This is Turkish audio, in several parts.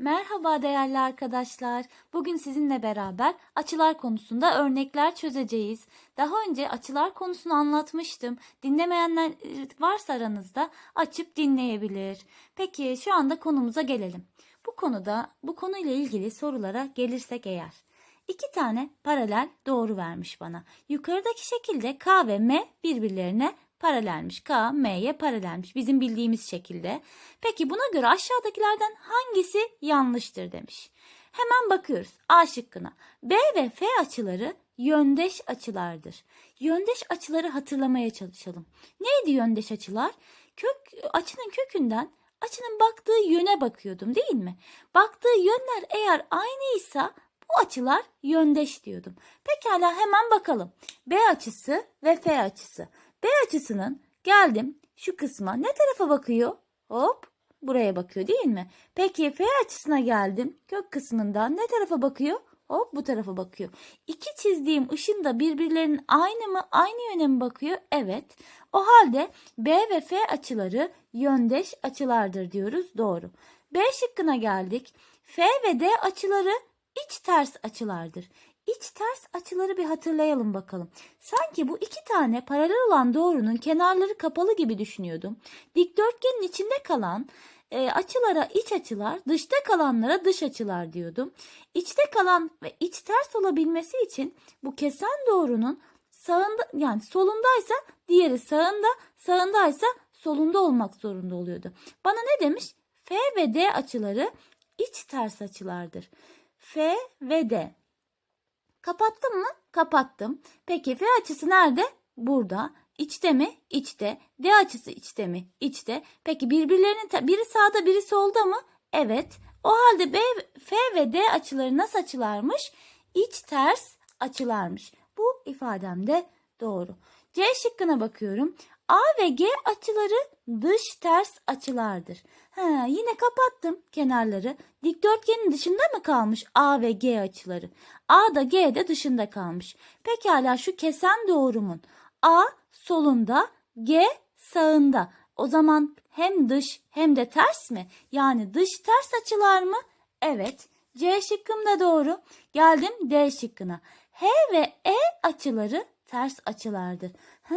Merhaba değerli arkadaşlar. Bugün sizinle beraber açılar konusunda örnekler çözeceğiz. Daha önce açılar konusunu anlatmıştım. Dinlemeyenler e, varsa aranızda açıp dinleyebilir. Peki şu anda konumuza gelelim. Bu konuda bu konuyla ilgili sorulara gelirsek eğer. İki tane paralel doğru vermiş bana. Yukarıdaki şekilde K ve M birbirlerine paralelmiş. K, M'ye paralelmiş. Bizim bildiğimiz şekilde. Peki buna göre aşağıdakilerden hangisi yanlıştır demiş. Hemen bakıyoruz A şıkkına. B ve F açıları yöndeş açılardır. Yöndeş açıları hatırlamaya çalışalım. Neydi yöndeş açılar? Kök açının kökünden açının baktığı yöne bakıyordum değil mi? Baktığı yönler eğer aynıysa bu açılar yöndeş diyordum. Pekala hemen bakalım. B açısı ve F açısı. B açısının geldim şu kısma ne tarafa bakıyor? Hop buraya bakıyor değil mi? Peki F açısına geldim. Kök kısmından ne tarafa bakıyor? Hop bu tarafa bakıyor. İki çizdiğim ışın da birbirlerinin aynı mı? Aynı yöne mi bakıyor? Evet. O halde B ve F açıları yöndeş açılardır diyoruz. Doğru. B şıkkına geldik. F ve D açıları iç ters açılardır. İç ters açıları bir hatırlayalım bakalım. Sanki bu iki tane paralel olan doğrunun kenarları kapalı gibi düşünüyordum. Dikdörtgenin içinde kalan e, açılara iç açılar, dışta kalanlara dış açılar diyordum. İçte kalan ve iç ters olabilmesi için bu kesen doğrunun sağında yani solundaysa diğeri sağında, sağındaysa solunda olmak zorunda oluyordu. Bana ne demiş? F ve D açıları iç ters açılardır. F ve D. Kapattım mı? Kapattım. Peki F açısı nerede? Burada. İçte mi? İçte. D açısı içte mi? İçte. Peki birbirlerinin biri sağda biri solda mı? Evet. O halde B, F ve D açıları nasıl açılarmış? İç ters açılarmış. Bu ifadem de doğru. C şıkkına bakıyorum. A ve G açıları dış ters açılardır. Ha, yine kapattım kenarları. Dikdörtgenin dışında mı kalmış A ve G açıları? A da G de dışında kalmış. Pekala şu kesen doğrumun A solunda, G sağında. O zaman hem dış hem de ters mi? Yani dış ters açılar mı? Evet. C şıkkım da doğru. Geldim D şıkkına. H ve E açıları ters açılardır. Ha,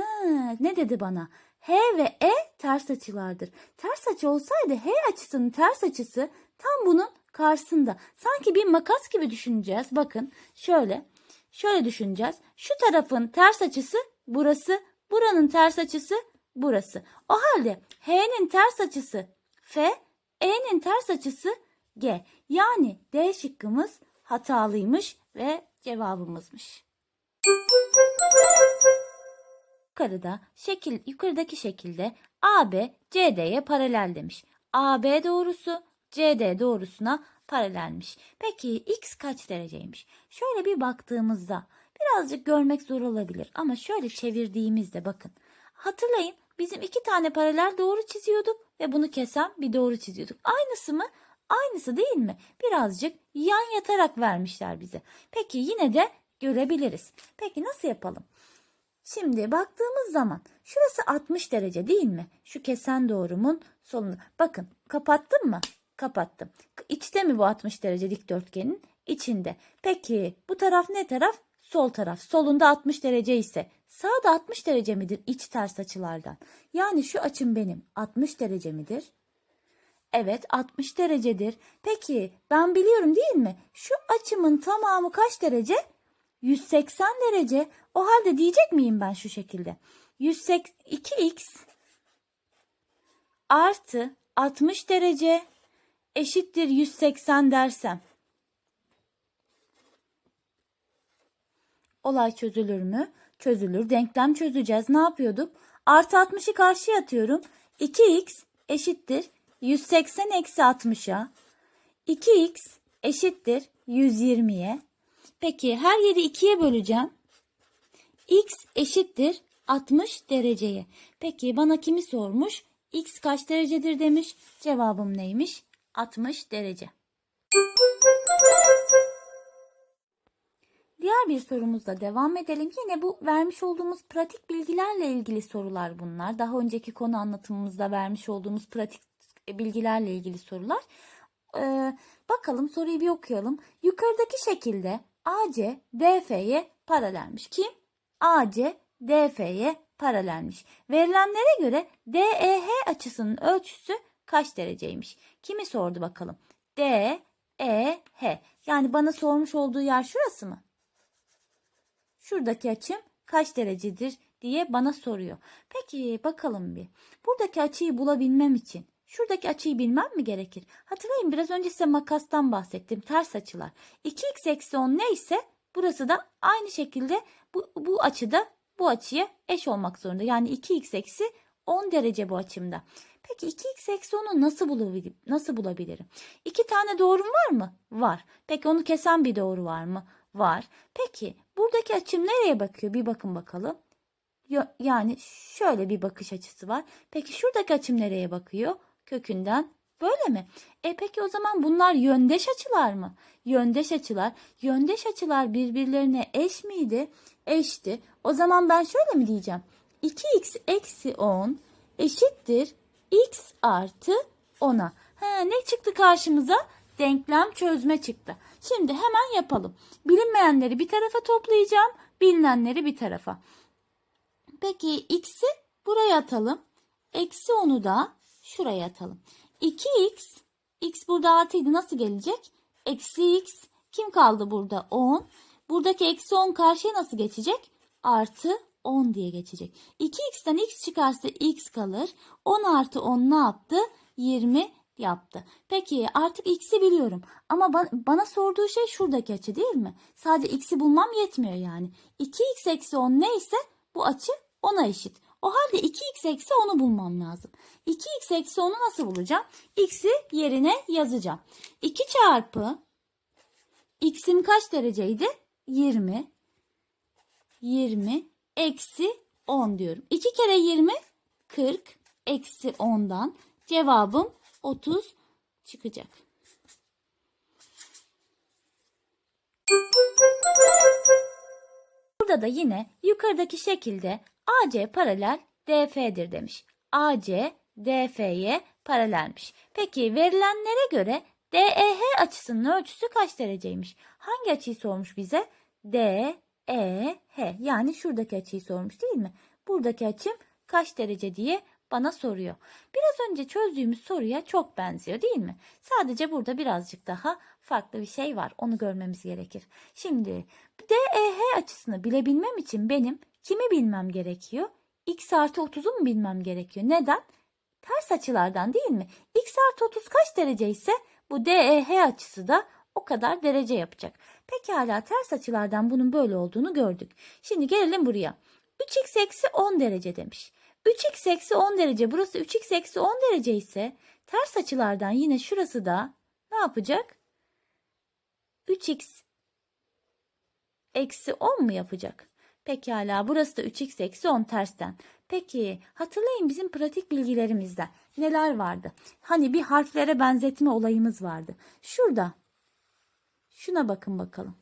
ne dedi bana? H ve E ters açılardır. Ters açı olsaydı H açısının ters açısı tam bunun karşısında. Sanki bir makas gibi düşüneceğiz. Bakın şöyle. Şöyle düşüneceğiz. Şu tarafın ters açısı burası. Buranın ters açısı burası. O halde H'nin ters açısı F, E'nin ters açısı G. Yani D şıkkımız hatalıymış ve cevabımızmış. Yukarıda şekil yukarıdaki şekilde AB CD'ye paralel demiş. AB doğrusu CD doğrusuna paralelmiş. Peki x kaç dereceymiş? Şöyle bir baktığımızda birazcık görmek zor olabilir ama şöyle çevirdiğimizde bakın. Hatırlayın bizim iki tane paralel doğru çiziyorduk ve bunu kesen bir doğru çiziyorduk. Aynısı mı? Aynısı değil mi? Birazcık yan yatarak vermişler bize. Peki yine de görebiliriz. Peki nasıl yapalım? Şimdi baktığımız zaman şurası 60 derece değil mi? Şu kesen doğrumun solunda. Bakın kapattım mı? Kapattım. İçte mi bu 60 derece dikdörtgenin? İçinde. Peki bu taraf ne taraf? Sol taraf. Solunda 60 derece ise sağda 60 derece midir iç ters açılardan? Yani şu açım benim 60 derece midir? Evet 60 derecedir. Peki ben biliyorum değil mi? Şu açımın tamamı kaç derece? 180 derece. O halde diyecek miyim ben şu şekilde? 180 2x artı 60 derece eşittir 180 dersem. Olay çözülür mü? Çözülür. Denklem çözeceğiz. Ne yapıyorduk? Artı 60'ı karşıya atıyorum. 2x eşittir 180 eksi 60'a. 2x eşittir 120'ye. Peki her yeri 2'ye böleceğim. X eşittir 60 dereceye. Peki bana kimi sormuş? X kaç derecedir demiş. Cevabım neymiş? 60 derece. Diğer bir sorumuzla devam edelim. Yine bu vermiş olduğumuz pratik bilgilerle ilgili sorular bunlar. Daha önceki konu anlatımımızda vermiş olduğumuz pratik bilgilerle ilgili sorular. Ee, bakalım soruyu bir okuyalım. Yukarıdaki şekilde AC DF'ye paralelmiş. Kim? AC DF'ye paralelmiş. Verilenlere göre DEH açısının ölçüsü kaç dereceymiş? Kimi sordu bakalım? DEH. Yani bana sormuş olduğu yer şurası mı? Şuradaki açım kaç derecedir diye bana soruyor. Peki bakalım bir. Buradaki açıyı bulabilmem için şuradaki açıyı bilmem mi gerekir? Hatırlayın biraz önce size makastan bahsettim. Ters açılar. 2x eksi 10 neyse burası da aynı şekilde bu, bu açıda bu açıya eş olmak zorunda. Yani 2x eksi 10 derece bu açımda. Peki 2x eksi 10'u nasıl bulabilirim? Nasıl bulabilirim? İki tane doğrum var mı? Var. Peki onu kesen bir doğru var mı? Var. Peki buradaki açım nereye bakıyor? Bir bakın bakalım. Yani şöyle bir bakış açısı var. Peki şuradaki açım nereye bakıyor? Kökünden böyle mi? E peki o zaman bunlar yöndeş açılar mı? Yöndeş açılar. Yöndeş açılar birbirlerine eş miydi? Eşti. O zaman ben şöyle mi diyeceğim? 2x eksi 10 eşittir x artı 10'a. Ha, ne çıktı karşımıza? Denklem çözme çıktı. Şimdi hemen yapalım. Bilinmeyenleri bir tarafa toplayacağım. Bilinenleri bir tarafa. Peki x'i buraya atalım. Eksi 10'u da şuraya atalım. 2x, x burada artıydı nasıl gelecek? Eksi x, kim kaldı burada? 10. Buradaki eksi 10 karşıya nasıl geçecek? Artı 10 diye geçecek. 2x'ten x çıkarsa x kalır. 10 artı 10 ne yaptı? 20 yaptı. Peki artık x'i biliyorum. Ama ba- bana sorduğu şey şuradaki açı değil mi? Sadece x'i bulmam yetmiyor yani. 2x eksi 10 neyse bu açı 10'a eşit. O halde 2x eksi 10'u bulmam lazım. 2x eksi 10'u nasıl bulacağım? x'i yerine yazacağım. 2 çarpı x'im kaç dereceydi? 20. 20 eksi 10 diyorum. 2 kere 20 40 eksi 10'dan cevabım 30 çıkacak. Burada da yine yukarıdaki şekilde AC paralel DF'dir demiş. AC DF'ye paralelmiş. Peki verilenlere göre DEH açısının ölçüsü kaç dereceymiş? Hangi açıyı sormuş bize? DEH yani şuradaki açıyı sormuş değil mi? Buradaki açım kaç derece diye bana soruyor. Biraz önce çözdüğümüz soruya çok benziyor değil mi? Sadece burada birazcık daha farklı bir şey var. Onu görmemiz gerekir. Şimdi DEH açısını bilebilmem için benim kimi bilmem gerekiyor? X artı 30'u mu bilmem gerekiyor? Neden? Ters açılardan değil mi? X artı 30 kaç derece ise bu DEH açısı da o kadar derece yapacak. Pekala ters açılardan bunun böyle olduğunu gördük. Şimdi gelelim buraya. 3x eksi 10 derece demiş. 3x eksi 10 derece burası 3x eksi 10 derece ise ters açılardan yine şurası da ne yapacak? 3x eksi 10 mu yapacak? Pekala burası da 3x eksi 10 tersten. Peki hatırlayın bizim pratik bilgilerimizde neler vardı? Hani bir harflere benzetme olayımız vardı. Şurada şuna bakın bakalım.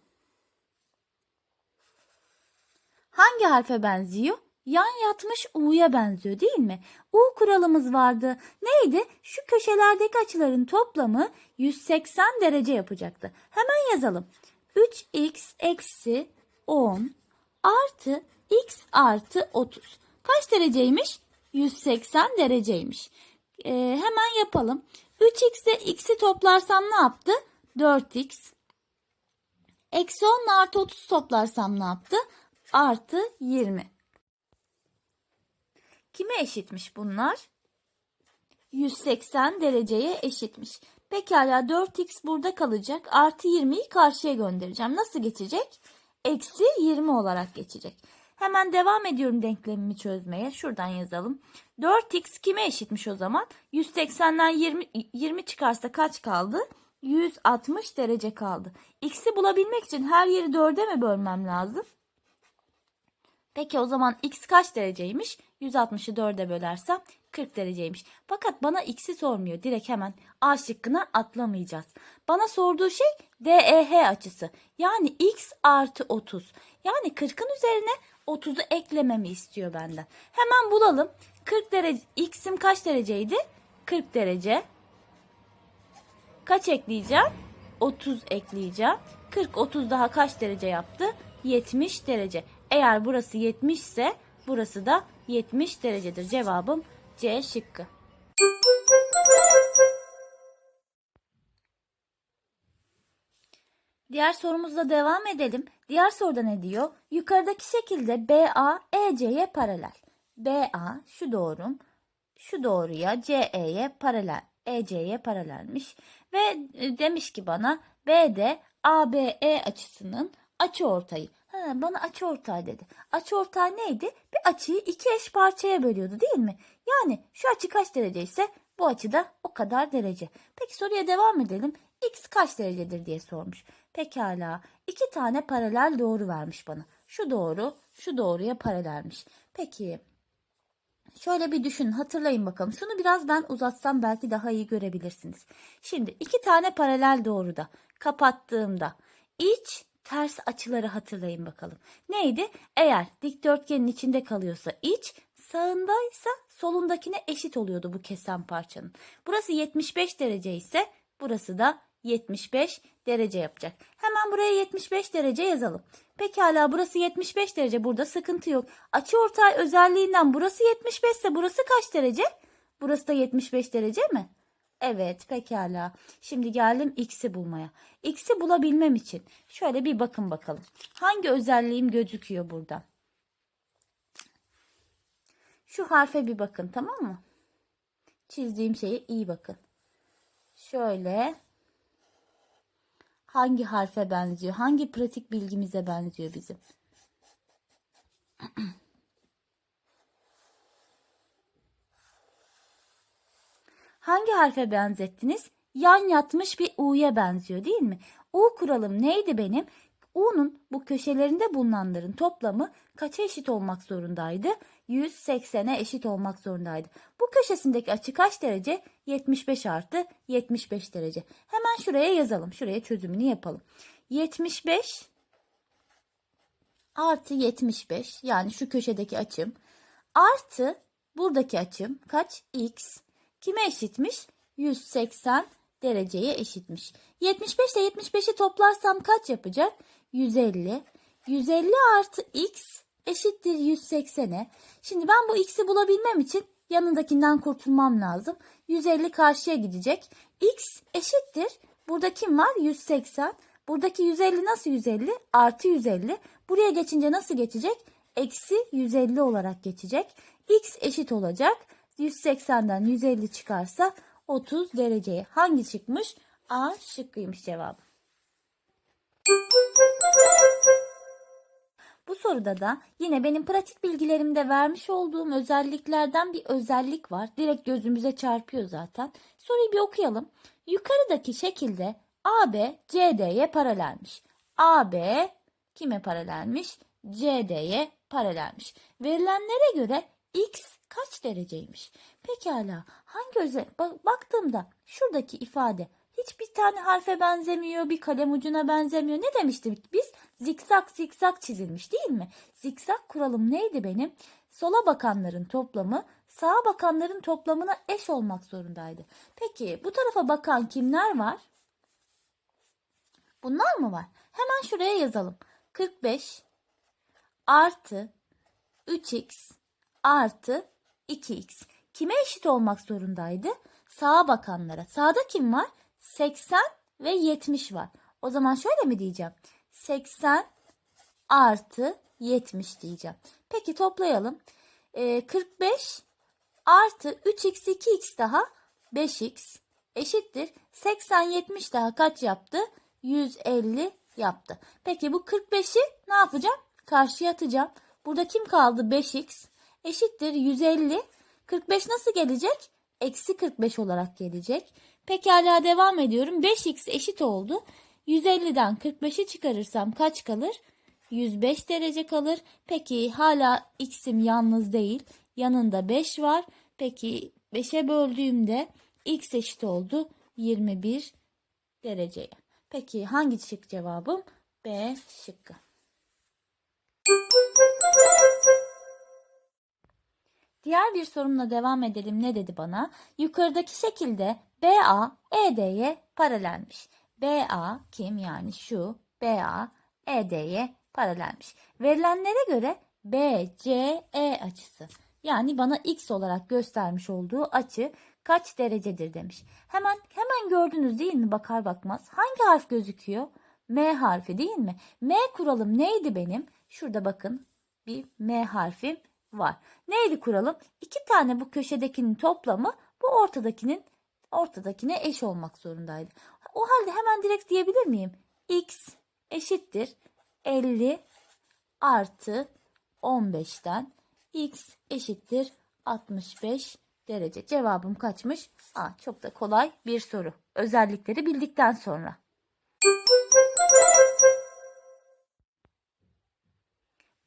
Hangi harfe benziyor? Yan yatmış U'ya benziyor değil mi? U kuralımız vardı. Neydi? Şu köşelerdeki açıların toplamı 180 derece yapacaktı. Hemen yazalım. 3x eksi 10 artı x artı 30. Kaç dereceymiş? 180 dereceymiş. Ee, hemen yapalım. 3x ile x'i toplarsam ne yaptı? 4x. Eksi 10 ile artı 30 toplarsam ne yaptı? Artı 20. Kime eşitmiş bunlar? 180 dereceye eşitmiş. Pekala 4x burada kalacak. Artı 20'yi karşıya göndereceğim. Nasıl geçecek? Eksi 20 olarak geçecek. Hemen devam ediyorum denklemimi çözmeye. Şuradan yazalım. 4x kime eşitmiş o zaman? 180'den 20, 20 çıkarsa kaç kaldı? 160 derece kaldı. X'i bulabilmek için her yeri 4'e mi bölmem lazım? Peki o zaman x kaç dereceymiş? 160'ı 4'e bölersem 40 dereceymiş. Fakat bana x'i sormuyor. Direkt hemen A şıkkına atlamayacağız. Bana sorduğu şey DEH açısı. Yani x artı 30. Yani 40'ın üzerine 30'u eklememi istiyor benden. Hemen bulalım. 40 derece x'im kaç dereceydi? 40 derece. Kaç ekleyeceğim? 30 ekleyeceğim. 40 30 daha kaç derece yaptı? 70 derece. Eğer burası 70 ise burası da 70 derecedir. Cevabım C şıkkı. Diğer sorumuzla devam edelim. Diğer soruda ne diyor? Yukarıdaki şekilde BA EC'ye paralel. BA şu doğrum, şu doğruya CE'ye paralel, EC'ye paralelmiş. Ve e, demiş ki bana BD ABE açısının açıortayı. Ha, bana açıortay dedi. Açıortay neydi? Açıyı iki eş parçaya bölüyordu değil mi? Yani şu açı kaç derece ise bu açı da o kadar derece. Peki soruya devam edelim. X kaç derecedir diye sormuş. Pekala. iki tane paralel doğru vermiş bana. Şu doğru, şu doğruya paralelmiş. Peki Şöyle bir düşünün hatırlayın bakalım. Şunu biraz ben uzatsam belki daha iyi görebilirsiniz. Şimdi iki tane paralel doğruda kapattığımda iç ters açıları hatırlayın bakalım. Neydi? Eğer dikdörtgenin içinde kalıyorsa iç sağındaysa solundakine eşit oluyordu bu kesen parçanın. Burası 75 derece ise burası da 75 derece yapacak. Hemen buraya 75 derece yazalım. Pekala burası 75 derece. Burada sıkıntı yok. Açıortay özelliğinden burası 75 ise burası kaç derece? Burası da 75 derece mi? Evet pekala. Şimdi geldim x'i bulmaya. X'i bulabilmem için şöyle bir bakın bakalım. Hangi özelliğim gözüküyor burada? Şu harfe bir bakın tamam mı? Çizdiğim şeye iyi bakın. Şöyle hangi harfe benziyor? Hangi pratik bilgimize benziyor bizim? Hangi harfe benzettiniz? Yan yatmış bir U'ya benziyor değil mi? U kuralım neydi benim? U'nun bu köşelerinde bulunanların toplamı kaça eşit olmak zorundaydı? 180'e eşit olmak zorundaydı. Bu köşesindeki açı kaç derece? 75 artı 75 derece. Hemen şuraya yazalım. Şuraya çözümünü yapalım. 75 artı 75 yani şu köşedeki açım artı buradaki açım kaç? X kime eşitmiş? 180 dereceye eşitmiş. 75 ile 75'i toplarsam kaç yapacak? 150. 150 artı x eşittir 180'e. Şimdi ben bu x'i bulabilmem için yanındakinden kurtulmam lazım. 150 karşıya gidecek. x eşittir. Burada kim var? 180. Buradaki 150 nasıl 150? Artı 150. Buraya geçince nasıl geçecek? Eksi 150 olarak geçecek. x eşit olacak. 180'den 150 çıkarsa 30 dereceye. Hangi çıkmış? A şıkkıymış cevabı. Bu soruda da yine benim pratik bilgilerimde vermiş olduğum özelliklerden bir özellik var. Direkt gözümüze çarpıyor zaten. Soruyu bir okuyalım. Yukarıdaki şekilde AB CD'ye paralelmiş. AB kime paralelmiş? CD'ye paralelmiş. Verilenlere göre X kaç dereceymiş? Pekala hangi özel baktığımda şuradaki ifade hiçbir tane harfe benzemiyor, bir kalem ucuna benzemiyor. Ne demiştik biz? Zikzak zikzak çizilmiş değil mi? Zikzak kuralım neydi benim? Sola bakanların toplamı sağa bakanların toplamına eş olmak zorundaydı. Peki bu tarafa bakan kimler var? Bunlar mı var? Hemen şuraya yazalım. 45 artı 3x artı 2x. Kime eşit olmak zorundaydı? Sağa bakanlara. Sağda kim var? 80 ve 70 var. O zaman şöyle mi diyeceğim? 80 artı 70 diyeceğim. Peki toplayalım. Ee, 45 artı 3x 2x daha 5x eşittir. 80 70 daha kaç yaptı? 150 yaptı. Peki bu 45'i ne yapacağım? Karşıya atacağım. Burada kim kaldı? 5x eşittir 150. 45 nasıl gelecek? Eksi 45 olarak gelecek. Pekala devam ediyorum. 5x eşit oldu. 150'den 45'i çıkarırsam kaç kalır? 105 derece kalır. Peki hala x'im yalnız değil. Yanında 5 var. Peki 5'e böldüğümde x eşit oldu 21 dereceye. Peki hangi şık cevabım? B şıkkı. Diğer bir sorumla devam edelim. Ne dedi bana? Yukarıdaki şekilde BA ED'ye paralelmiş. BA kim yani şu BA ED'ye paralelmiş. Verilenlere göre BCE açısı yani bana x olarak göstermiş olduğu açı kaç derecedir demiş. Hemen hemen gördünüz değil mi bakar bakmaz hangi harf gözüküyor? M harfi değil mi? M kuralım neydi benim? Şurada bakın bir M harfim var. Neydi kuralım? İki tane bu köşedekinin toplamı bu ortadakinin ortadakine eş olmak zorundaydı. O halde hemen direkt diyebilir miyim? X eşittir 50 artı 15'ten x eşittir 65 derece. Cevabım kaçmış? Aa, çok da kolay bir soru. Özellikleri bildikten sonra.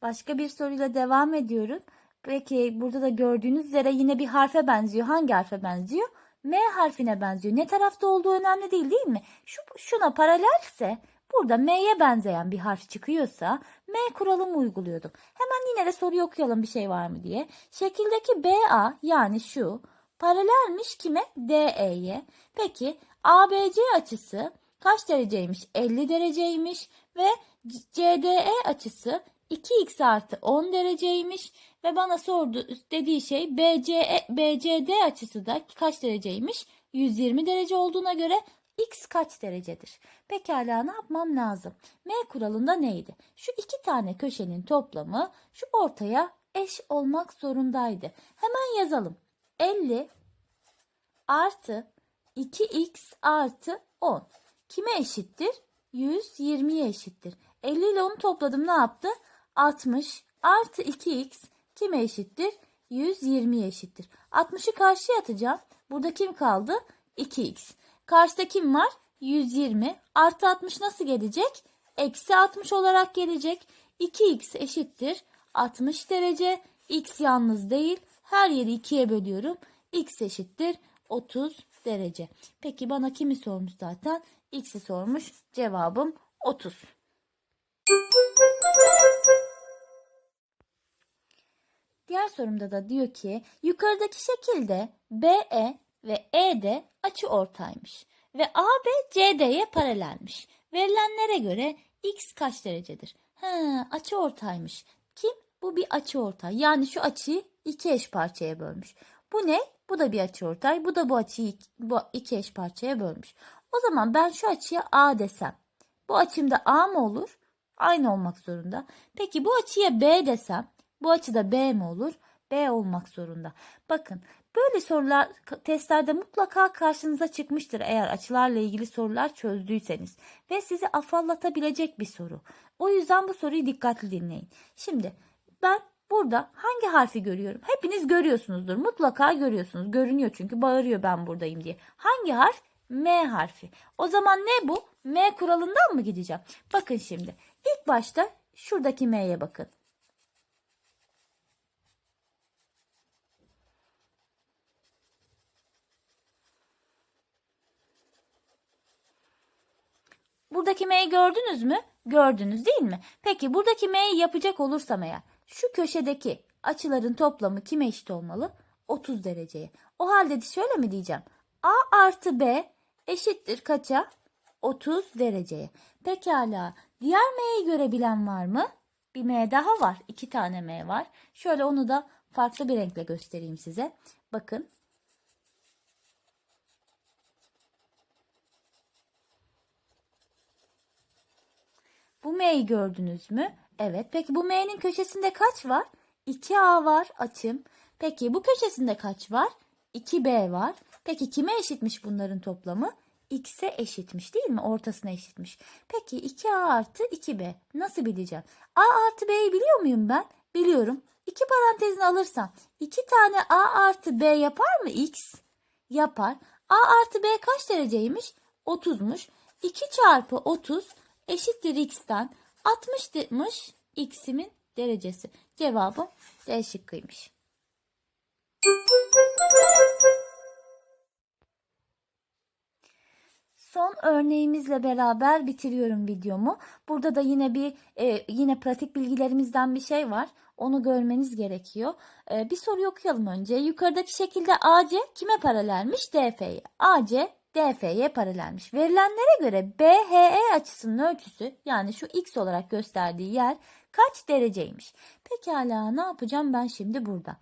Başka bir soruyla devam ediyorum. Peki burada da gördüğünüz üzere yine bir harfe benziyor. Hangi harfe benziyor? M harfine benziyor. Ne tarafta olduğu önemli değil değil mi? Şu, şuna paralelse burada M'ye benzeyen bir harf çıkıyorsa M kuralımı uyguluyordum. Hemen yine de soruyu okuyalım bir şey var mı diye. Şekildeki BA yani şu paralelmiş kime? DE'ye. Peki ABC açısı kaç dereceymiş? 50 dereceymiş ve CDE açısı 2x artı 10 dereceymiş ve bana sordu dediği şey BCE, BCD açısı da kaç dereceymiş? 120 derece olduğuna göre x kaç derecedir? Pekala ne yapmam lazım? M kuralında neydi? Şu iki tane köşenin toplamı şu ortaya eş olmak zorundaydı. Hemen yazalım. 50 artı 2x artı 10. Kime eşittir? 120'ye eşittir. 50 ile onu topladım ne yaptı? 60 artı 2x kime eşittir? 120'ye eşittir. 60'ı karşıya atacağım. Burada kim kaldı? 2x. Karşıda kim var? 120. Artı 60 nasıl gelecek? Eksi 60 olarak gelecek. 2x eşittir. 60 derece. x yalnız değil. Her yeri 2'ye bölüyorum. x eşittir. 30 derece. Peki bana kimi sormuş zaten? X'i sormuş. Cevabım 30. Diğer sorumda da diyor ki yukarıdaki şekilde BE ve ED açı ortaymış ve AB CD'ye paralelmiş. Verilenlere göre x kaç derecedir? He, açı ortaymış. Kim? Bu bir açı ortay. Yani şu açıyı iki eş parçaya bölmüş. Bu ne? Bu da bir açı ortay. Bu da bu açıyı bu iki eş parçaya bölmüş. O zaman ben şu açıya A desem. Bu açımda A mı olur? Aynı olmak zorunda. Peki bu açıya B desem. Bu açıda B mi olur? B olmak zorunda. Bakın böyle sorular testlerde mutlaka karşınıza çıkmıştır eğer açılarla ilgili sorular çözdüyseniz. Ve sizi afallatabilecek bir soru. O yüzden bu soruyu dikkatli dinleyin. Şimdi ben burada hangi harfi görüyorum? Hepiniz görüyorsunuzdur. Mutlaka görüyorsunuz. Görünüyor çünkü bağırıyor ben buradayım diye. Hangi harf? M harfi. O zaman ne bu? M kuralından mı gideceğim? Bakın şimdi. İlk başta şuradaki M'ye bakın. Buradaki M'yi gördünüz mü? Gördünüz değil mi? Peki buradaki M'yi yapacak olursam eğer şu köşedeki açıların toplamı kime eşit olmalı? 30 dereceye. O halde şöyle mi diyeceğim? A artı B eşittir kaça? 30 dereceye. Pekala. Diğer M'yi görebilen var mı? Bir M daha var. İki tane M var. Şöyle onu da farklı bir renkle göstereyim size. Bakın. Bu M'yi gördünüz mü? Evet. Peki bu M'nin köşesinde kaç var? 2A var açım. Peki bu köşesinde kaç var? 2B var. Peki kime eşitmiş bunların toplamı? X'e eşitmiş değil mi? Ortasına eşitmiş. Peki 2A artı 2B. Nasıl bileceğim? A artı B'yi biliyor muyum ben? Biliyorum. İki parantezini alırsam 2 tane A artı B yapar mı X? Yapar. A artı B kaç dereceymiş? 30'muş. 2 çarpı 30 eşittir X'ten 60'mış X'imin derecesi. Cevabım D şıkkıymış. Son örneğimizle beraber bitiriyorum videomu. Burada da yine bir e, yine pratik bilgilerimizden bir şey var. Onu görmeniz gerekiyor. E, bir soru okuyalım önce. Yukarıdaki şekilde AC kime paralelmiş? DF'ye. AC DF'ye paralelmiş. Verilenlere göre BHE açısının ölçüsü yani şu x olarak gösterdiği yer kaç dereceymiş? Pekala ne yapacağım ben şimdi burada?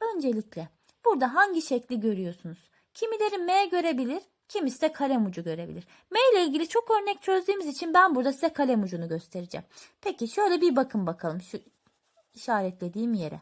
Öncelikle burada hangi şekli görüyorsunuz? Kimileri M görebilir, kimisi de kalem ucu görebilir. M ile ilgili çok örnek çözdüğümüz için ben burada size kalem ucunu göstereceğim. Peki şöyle bir bakın bakalım şu işaretlediğim yere.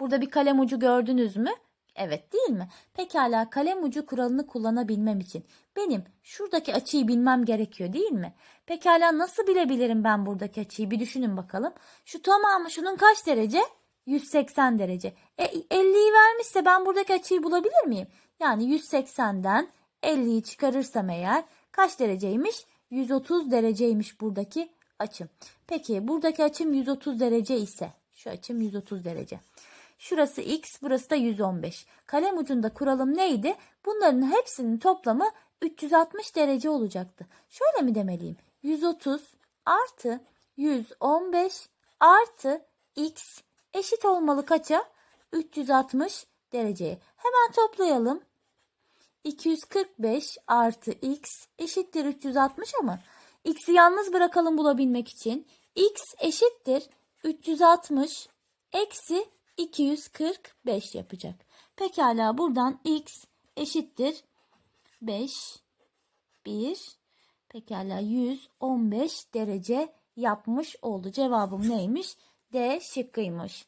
Burada bir kalem ucu gördünüz mü? Evet değil mi? Pekala kalem ucu kuralını kullanabilmem için benim şuradaki açıyı bilmem gerekiyor değil mi? Pekala nasıl bilebilirim ben buradaki açıyı? Bir düşünün bakalım. Şu tamamı şunun kaç derece? 180 derece. E 50'yi vermişse ben buradaki açıyı bulabilir miyim? Yani 180'den 50'yi çıkarırsam eğer kaç dereceymiş? 130 dereceymiş buradaki açım. Peki buradaki açım 130 derece ise şu açım 130 derece. Şurası x, burası da 115. Kalem ucunda kuralım neydi? Bunların hepsinin toplamı 360 derece olacaktı. Şöyle mi demeliyim? 130 artı 115 artı x eşit olmalı kaça? 360 dereceye. Hemen toplayalım. 245 artı x eşittir 360 ama x'i yalnız bırakalım bulabilmek için. x eşittir 360 eksi 245 yapacak. Pekala buradan x eşittir 5 1 pekala 115 derece yapmış oldu. Cevabım neymiş? D şıkkıymış.